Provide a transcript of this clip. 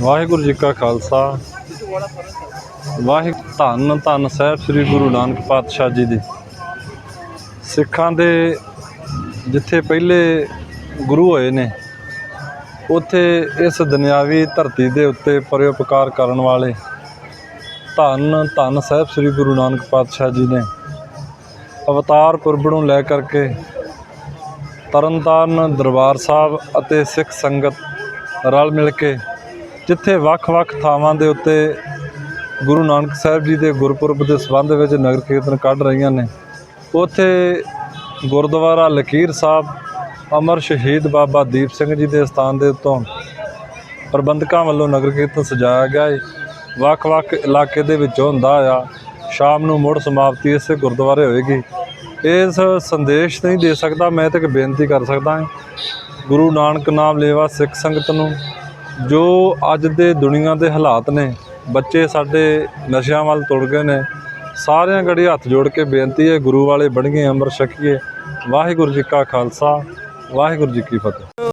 ਵਾਹਿਗੁਰੂ ਜੀ ਕਾ ਖਾਲਸਾ। ਵਾਹਿਗੁਰੂ ਧੰਨ ਧੰਨ ਸਾਹਿਬ ਸ੍ਰੀ ਗੁਰੂ ਨਾਨਕ ਪਾਤਸ਼ਾਹ ਜੀ ਦੀ। ਸਿੱਖਾਂ ਦੇ ਜਿੱਥੇ ਪਹਿਲੇ ਗੁਰੂ ਹੋਏ ਨੇ, ਉੱਥੇ ਇਸ ਦੁਨਿਆਵੀ ਧਰਤੀ ਦੇ ਉੱਤੇ ਪਰਉਪਕਾਰ ਕਰਨ ਵਾਲੇ ਧੰਨ ਧੰਨ ਸਾਹਿਬ ਸ੍ਰੀ ਗੁਰੂ ਨਾਨਕ ਪਾਤਸ਼ਾਹ ਜੀ ਨੇ ਅਵਤਾਰ ਪੁਰਬ ਨੂੰ ਲੈ ਕਰਕੇ ਤਰਨਤਾਰਨ ਦਰਬਾਰ ਸਾਹਿਬ ਅਤੇ ਸਿੱਖ ਸੰਗਤ ਰਲ ਮਿਲ ਕੇ ਜਿੱਥੇ ਵੱਖ-ਵੱਖ ਥਾਵਾਂ ਦੇ ਉੱਤੇ ਗੁਰੂ ਨਾਨਕ ਸਾਹਿਬ ਜੀ ਦੇ ਗੁਰਪੁਰਬ ਦੇ ਸੰਬੰਧ ਵਿੱਚ ਨਗਰ ਕੀਰਤਨ ਕੱਢ ਰਹੀਆਂ ਨੇ, ਉੱਥੇ ਗੁਰਦੁਆਰਾ ਲਕੀਰ ਸਾਹਿਬ, ਅਮਰ ਸ਼ਹੀਦ ਬਾਬਾ ਦੀਪ ਸਿੰਘ ਜੀ ਦੇ ਸਥਾਨ ਦੇ ਉੱਤੋਂ ਪ੍ਰਬੰਧਕਾਂ ਵੱਲੋਂ ਨਗਰ ਕੀਰਤਨ ਸਜਾਇਆ ਗਿਆ ਹੈ ਵੱਖ-ਵੱਖ ਇਲਾਕੇ ਦੇ ਵਿੱਚੋਂ ਹੁੰਦਾ ਆ, ਸ਼ਾਮ ਨੂੰ ਮੁੜ ਸਮਾਪਤੀ ਇਸੇ ਗੁਰਦੁਆਰੇ ਹੋਏਗੀ। ਇਸ ਸੰਦੇਸ਼ ਨਹੀਂ ਦੇ ਸਕਦਾ, ਮੈਂ ਤਾਂ ਇੱਕ ਬੇਨਤੀ ਕਰ ਸਕਦਾ ਹਾਂ। ਗੁਰੂ ਨਾਨਕ ਨਾਮ ਲੇਵਾ ਸਿੱਖ ਸੰਗਤ ਨੂੰ ਜੋ ਅੱਜ ਦੇ ਦੁਨੀਆ ਦੇ ਹਾਲਾਤ ਨੇ, ਬੱਚੇ ਸਾਡੇ ਨਸ਼ਿਆਂ ਵੱਲ ਤੁਰ ਗਏ ਨੇ। ਸਾਰਿਆਂ ਗੜੀ ਹੱਥ ਜੋੜ ਕੇ ਬੇਨਤੀ ਹੈ, ਗੁਰੂ ਵਾਲੇ ਬਣੀਏ ਅੰਮ੍ਰਿਤ ਛਕੀਏ। ਵਾਹਿਗੁਰੂ ਜੀ ਕਾ ਖਾਲਸਾ, ਵਾਹਿਗੁਰੂ ਜੀ ਕੀ ਫਤਿਹ।